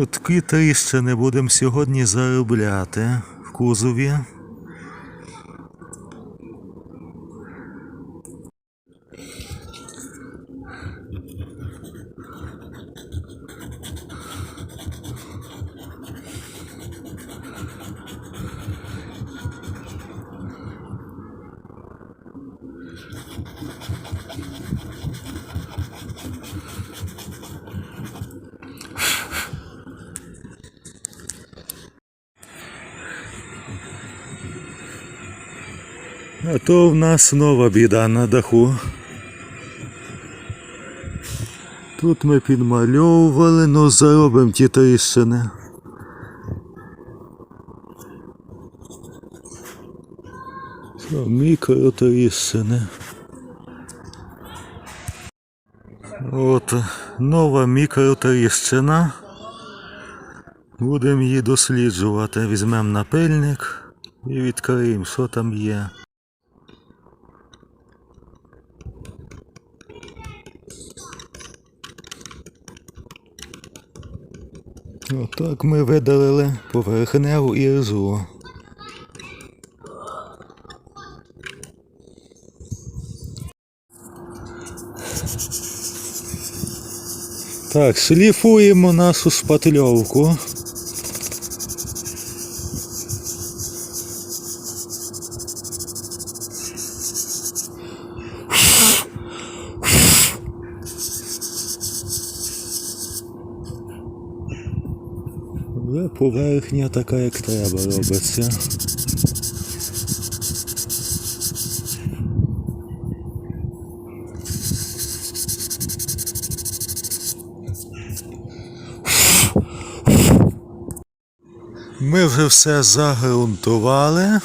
От такі тріщини будемо сьогодні заробляти в кузові. А то в нас нова біда на даху. Тут ми підмальовували, но заробимо ті тріщини. Мікротріщини. От нова мікротріщина. Будемо її досліджувати. Візьмемо напильник і відкриємо, що там є. Отак ми видалили поверхневу іржу. Так, шліфуємо нашу шпатльовку. Вже поверхня така, як треба робиться. Ми вже все загрунтували.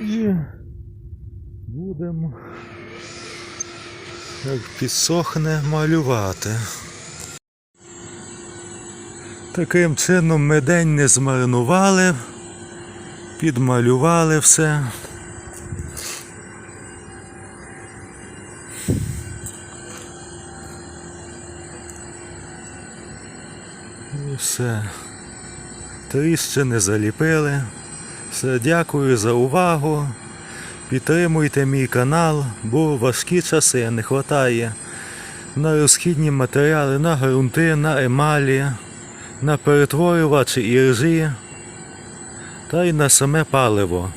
І будемо, як підсохне, малювати. Таким чином ми день не змарнували, підмалювали все. І все. Тріщини заліпили. Все, дякую за увагу. Підтримуйте мій канал, бо важкі часи не вистачає на розхідні матеріали, на ґрунти, на емалі, на перетворювачі іржі та й на саме паливо.